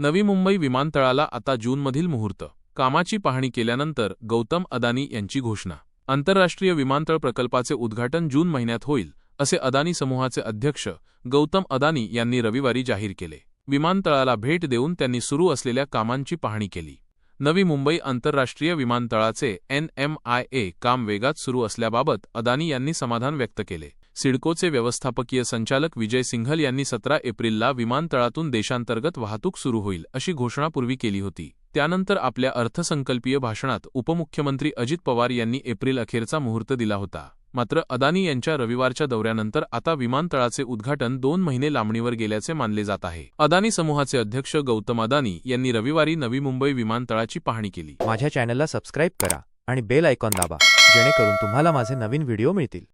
नवी मुंबई विमानतळाला आता जूनमधील मुहूर्त. कामाची पाहणी केल्यानंतर गौतम अदानी यांची घोषणा. आंतरराष्ट्रीय विमानतळ प्रकल्पाचे उद्घाटन जून महिन्यात होईल असे अदानी समूहाचे अध्यक्ष गौतम अदानी यांनी रविवारी जाहीर केले. विमानतळाला भेट देऊन त्यांनी सुरू असलेल्या कामांची पाहणी केली. नवी मुंबई आंतरराष्ट्रीय विमानतळाचे एन एम आय ए काम वेगात सुरू असल्याबाबत अदानी यांनी समाधान व्यक्त केले. सिडकोचे व्यवस्थापकीय संचालक विजय सिंघल यांनी सतरा एप्रिलला विमानतळातून देशांतर्गत वाहतूक सुरू होईल अशी घोषणापूर्वी केली होती. त्यानंतर आपल्या अर्थसंकल्पीय भाषणात उपमुख्यमंत्री अजित पवार यांनी एप्रिल अखेरचा मुहूर्त दिला होता. मात्र अदानी यांच्या रविवारच्या दौऱ्यानंतर आता विमानतळाचे उद्घाटन दोन महिने लांबणीवर गेल्याचे मानले जात आहे. अदानी समूहाचे अध्यक्ष गौतम अदानी यांनी रविवारी नवी मुंबई विमानतळाची पाहणी केली. माझ्या चॅनलला सबस्क्राईब करा आणि बेल आयकॉन दाबा जेणेकरून तुम्हाला माझे नवीन व्हिडिओ मिळतील.